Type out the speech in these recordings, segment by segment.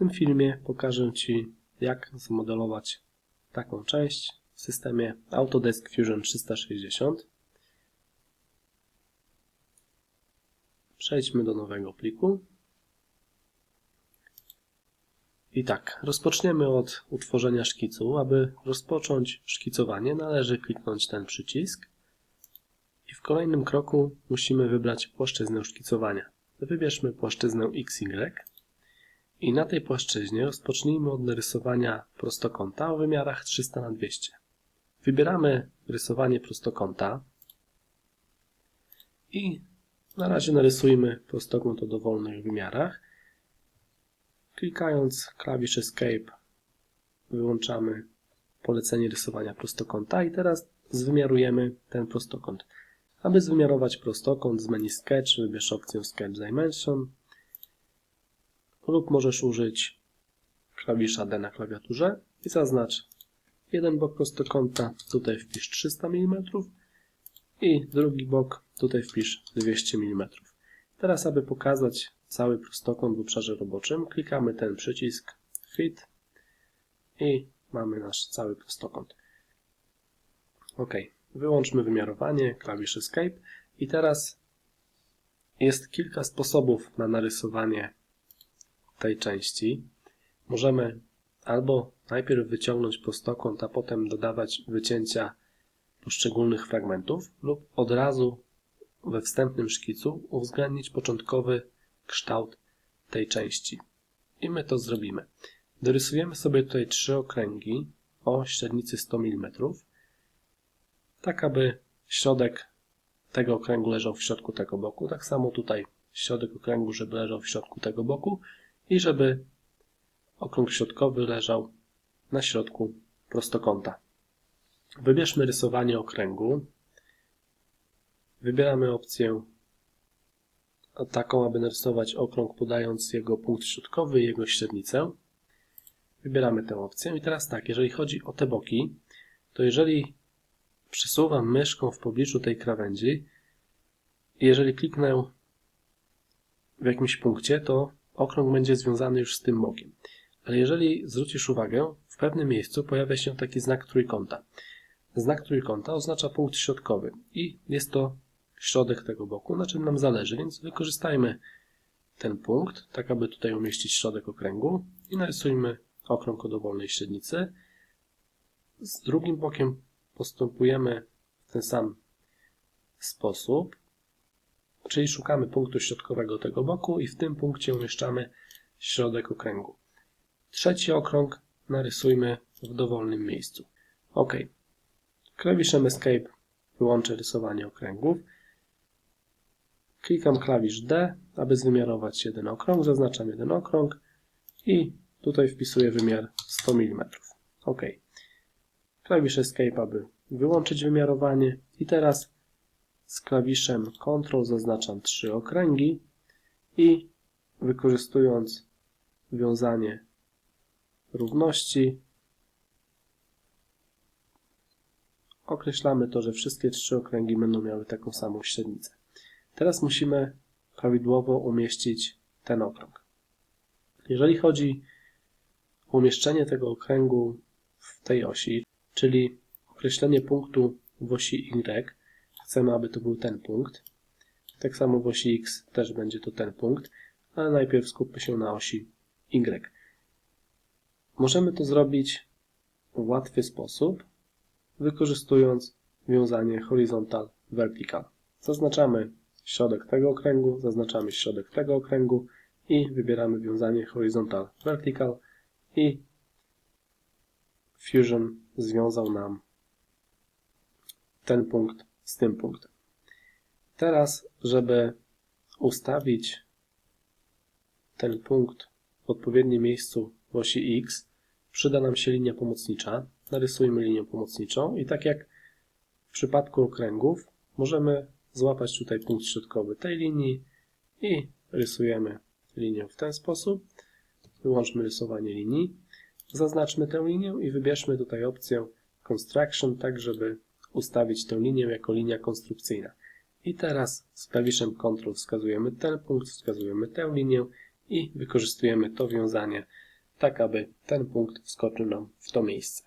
tym filmie pokażę Ci, jak zmodelować taką część w systemie Autodesk Fusion 360. Przejdźmy do nowego pliku. I tak, rozpoczniemy od utworzenia szkicu. Aby rozpocząć szkicowanie, należy kliknąć ten przycisk i w kolejnym kroku musimy wybrać płaszczyznę szkicowania. Wybierzmy płaszczyznę XY i na tej płaszczyźnie rozpocznijmy od narysowania prostokąta o wymiarach 300 na 200. Wybieramy rysowanie prostokąta i na razie narysujmy prostokąt o dowolnych wymiarach. Klikając klawisz Escape wyłączamy polecenie rysowania prostokąta i teraz zwymiarujemy ten prostokąt. Aby zwymiarować prostokąt z menu Sketch wybierz opcję Sketch Dimension lub możesz użyć klawisza D na klawiaturze i zaznacz jeden bok prostokąta, tutaj wpisz 300 mm i drugi bok, tutaj wpisz 200 mm. Teraz, aby pokazać cały prostokąt w obszarze roboczym, klikamy ten przycisk Fit i mamy nasz cały prostokąt. OK. Wyłączmy wymiarowanie, klawisz Escape i teraz jest kilka sposobów na narysowanie tej części. Możemy albo najpierw wyciągnąć prostokąt, a potem dodawać wycięcia poszczególnych fragmentów lub od razu we wstępnym szkicu uwzględnić początkowy kształt tej części. I my to zrobimy. Dorysujemy sobie tutaj trzy okręgi o średnicy 100 mm tak aby środek tego okręgu leżał w środku tego boku. Tak samo tutaj środek okręgu, żeby leżał w środku tego boku i żeby okrąg środkowy leżał na środku prostokąta. Wybierzmy rysowanie okręgu. Wybieramy opcję taką, aby narysować okrąg podając jego punkt środkowy i jego średnicę. Wybieramy tę opcję i teraz tak, jeżeli chodzi o te boki, to jeżeli przesuwam myszką w pobliżu tej krawędzi jeżeli kliknę w jakimś punkcie, to okrąg będzie związany już z tym bokiem. Ale jeżeli zwrócisz uwagę, w pewnym miejscu pojawia się taki znak trójkąta. Znak trójkąta oznacza punkt środkowy i jest to środek tego boku, na czym nam zależy, więc wykorzystajmy ten punkt, tak aby tutaj umieścić środek okręgu i narysujmy okrąg o dowolnej średnicy. Z drugim bokiem postępujemy w ten sam sposób, czyli szukamy punktu środkowego tego boku i w tym punkcie umieszczamy środek okręgu. Trzeci okrąg narysujmy w dowolnym miejscu. OK. Klawiszem Escape wyłączę rysowanie okręgów. Klikam klawisz D, aby zwymiarować jeden okrąg. Zaznaczam jeden okrąg i tutaj wpisuję wymiar 100 mm. OK klawisz Escape, aby wyłączyć wymiarowanie i teraz z klawiszem Ctrl zaznaczam trzy okręgi i wykorzystując wiązanie równości określamy to, że wszystkie trzy okręgi będą miały taką samą średnicę. Teraz musimy prawidłowo umieścić ten okrąg. Jeżeli chodzi o umieszczenie tego okręgu w tej osi, czyli określenie punktu w osi Y. Chcemy, aby to był ten punkt. Tak samo w osi X też będzie to ten punkt, ale najpierw skupmy się na osi Y. Możemy to zrobić w łatwy sposób, wykorzystując wiązanie horizontal-vertical. Zaznaczamy środek tego okręgu, zaznaczamy środek tego okręgu i wybieramy wiązanie horizontal-vertical i Fusion związał nam ten punkt z tym punktem. Teraz, żeby ustawić ten punkt w odpowiednim miejscu w osi X, przyda nam się linia pomocnicza. Narysujmy linię pomocniczą i tak jak w przypadku okręgów, możemy złapać tutaj punkt środkowy tej linii i rysujemy linię w ten sposób. Wyłączmy rysowanie linii. Zaznaczmy tę linię i wybierzmy tutaj opcję Construction, tak żeby ustawić tę linię jako linia konstrukcyjna. I teraz z klawiszem Ctrl wskazujemy ten punkt, wskazujemy tę linię i wykorzystujemy to wiązanie tak aby ten punkt wskoczył nam w to miejsce.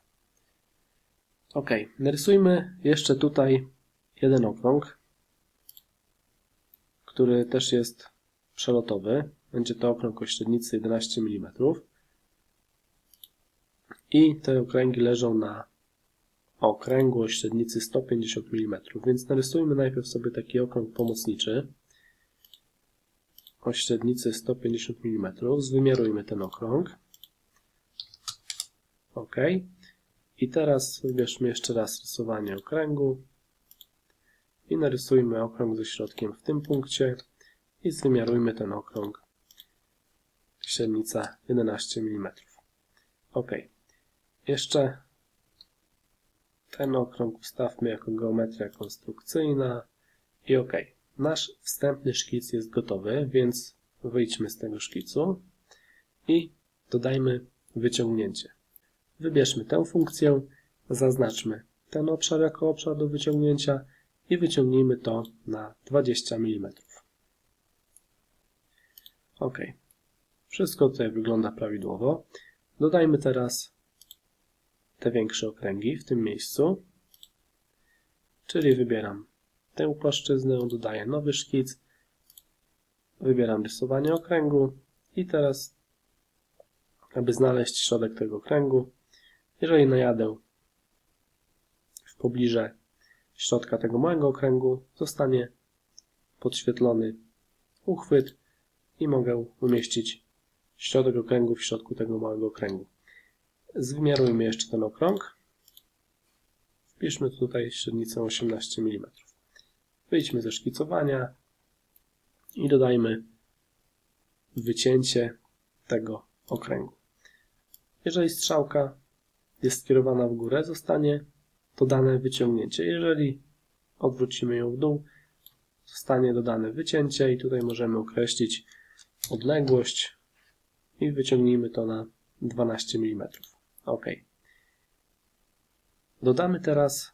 Ok, narysujmy jeszcze tutaj jeden okrąg, który też jest przelotowy. Będzie to okrąg o średnicy 11 mm. I te okręgi leżą na okręgu o średnicy 150 mm. Więc narysujmy najpierw sobie taki okrąg pomocniczy o średnicy 150 mm. Zwymiarujmy ten okrąg. OK. I teraz wybierzmy jeszcze raz rysowanie okręgu i narysujmy okrąg ze środkiem w tym punkcie i zwymiarujmy ten okrąg. Średnica 11 mm. OK. Jeszcze ten okrąg ustawmy jako geometria konstrukcyjna i OK. Nasz wstępny szkic jest gotowy, więc wyjdźmy z tego szkicu i dodajmy wyciągnięcie. Wybierzmy tę funkcję, zaznaczmy ten obszar jako obszar do wyciągnięcia i wyciągnijmy to na 20 mm. OK. Wszystko tutaj wygląda prawidłowo. Dodajmy teraz te większe okręgi w tym miejscu, czyli wybieram tę płaszczyznę, dodaję nowy szkic, wybieram rysowanie okręgu i teraz, aby znaleźć środek tego okręgu, jeżeli najadę w pobliże środka tego małego okręgu, zostanie podświetlony uchwyt i mogę umieścić środek okręgu w środku tego małego okręgu. Zwymiarujmy jeszcze ten okrąg. Wpiszmy tutaj średnicę 18 mm. Wyjdźmy ze szkicowania i dodajmy wycięcie tego okręgu. Jeżeli strzałka jest skierowana w górę, zostanie dodane wyciągnięcie. Jeżeli odwrócimy ją w dół, zostanie dodane wycięcie i tutaj możemy określić odległość i wyciągnijmy to na 12 mm. OK. Dodamy teraz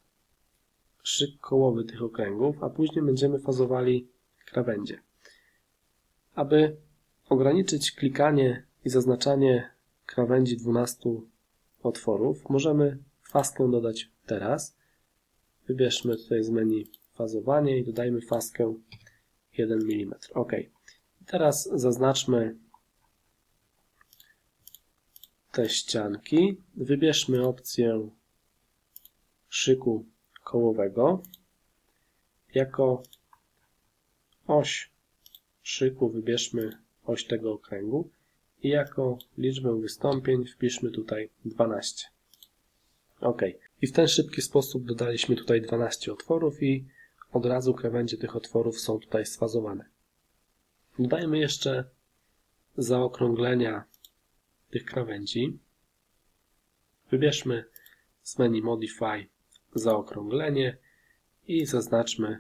szyk kołowy tych okręgów, a później będziemy fazowali krawędzie. Aby ograniczyć klikanie i zaznaczanie krawędzi 12 otworów, możemy faskę dodać teraz. Wybierzmy tutaj z menu fazowanie i dodajmy faskę 1 mm. OK. Teraz zaznaczmy te ścianki. Wybierzmy opcję szyku kołowego. Jako oś szyku wybierzmy oś tego okręgu i jako liczbę wystąpień wpiszmy tutaj 12. OK. I w ten szybki sposób dodaliśmy tutaj 12 otworów i od razu krawędzie tych otworów są tutaj sfazowane. Dodajmy jeszcze zaokrąglenia tych krawędzi. Wybierzmy z menu Modify zaokrąglenie i zaznaczmy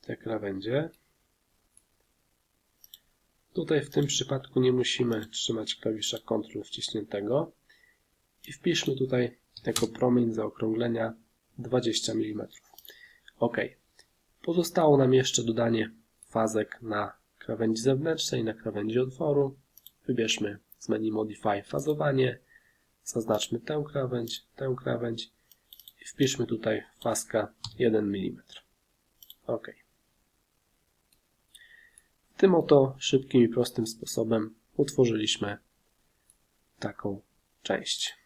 te krawędzie. Tutaj w tym przypadku nie musimy trzymać klawisza Ctrl wciśniętego i wpiszmy tutaj jako promień zaokrąglenia 20 mm. OK. Pozostało nam jeszcze dodanie fazek na krawędzi zewnętrznej, na krawędzi otworu. Wybierzmy z menu Modify fazowanie, zaznaczmy tę krawędź, tę krawędź i wpiszmy tutaj faska 1 mm. OK. Tym oto szybkim i prostym sposobem utworzyliśmy taką część.